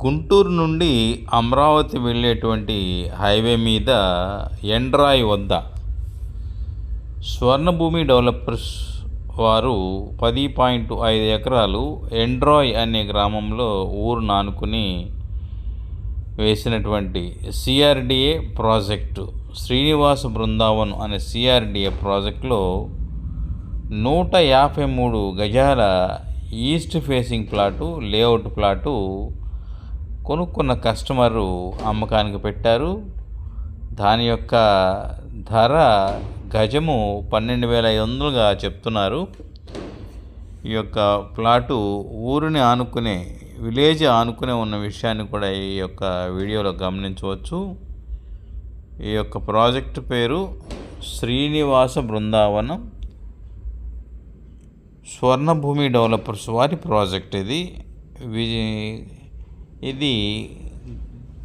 గుంటూరు నుండి అమరావతి వెళ్ళేటువంటి హైవే మీద ఎండ్రాయ్ వద్ద స్వర్ణభూమి డెవలపర్స్ వారు పది పాయింట్ ఐదు ఎకరాలు ఎండ్రాయ్ అనే గ్రామంలో ఊరు నానుకుని వేసినటువంటి సిఆర్డిఏ ప్రాజెక్టు శ్రీనివాస బృందావన్ అనే సిఆర్డిఏ ప్రాజెక్టులో నూట యాభై మూడు గజాల east facing plot layout plot కొనుక్కున్న కస్టమరు అమ్మకానికి పెట్టారు. దాని యొక్క ధర గజము పన్నెండు వేల ఐదు వందలుగా చెప్తున్నారు. ఈ యొక్క ప్లాటు ఊరిని ఆనుకునే విలేజ్ ఆనుకునే ఉన్న విషయాన్ని కూడా ఈ యొక్క వీడియోలో గమనించవచ్చు. ఈ యొక్క ప్రాజెక్ట్ పేరు శ్రీనివాస బృందావనం. స్వర్ణభూమి డెవలపర్స్ వారి ప్రాజెక్ట్ ఇది. ఇది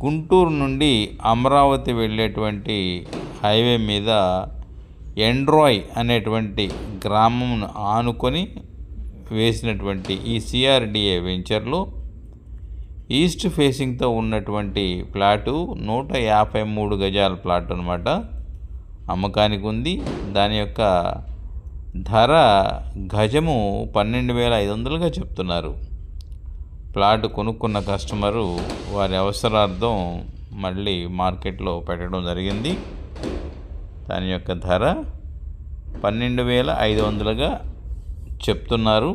గుంటూరు నుండి అమరావతి వెళ్ళేటువంటి హైవే మీద ఎండ్రాయ్ అనేటువంటి గ్రామంను ఆనుకొని వేసినటువంటి ఈ సిఆర్డిఏ వెంచర్లో ఈస్ట్ ఫేసింగ్తో ఉన్నటువంటి ప్లాటు నూట యాభై మూడు గజాల ప్లాట్ అనమాట అమ్మకానికి ఉంది. దాని యొక్క ధర గజము పన్నెండు వేల ఐదు వందలుగా చెప్తున్నారు. ప్లాట్ కొనుక్కున్న కస్టమరు వారి అవసరార్థం మళ్ళీ మార్కెట్లో పెట్టడం జరిగింది. దాని యొక్క ధర పన్నెండు వేల ఐదు వందలుగా చెప్తున్నారు.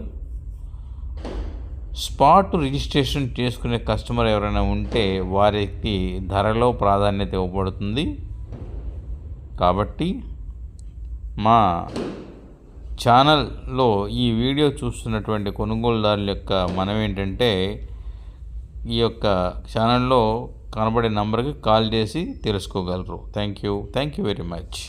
స్పాట్ రిజిస్ట్రేషన్ చేసుకునే కస్టమర్ ఎవరైనా ఉంటే వారికి ధరలో ప్రాధాన్యత ఇవ్వబడుతుంది. కాబట్టి మా ఛానల్లో ఈ వీడియో చూస్తున్నటువంటి కొనుగోలుదారుల యొక్క మనం ఏంటంటే ఈ యొక్క ఛానల్లో కనబడే నంబర్కి కాల్ చేసి తెలుసుకోగలరు. Thank you thank you very much.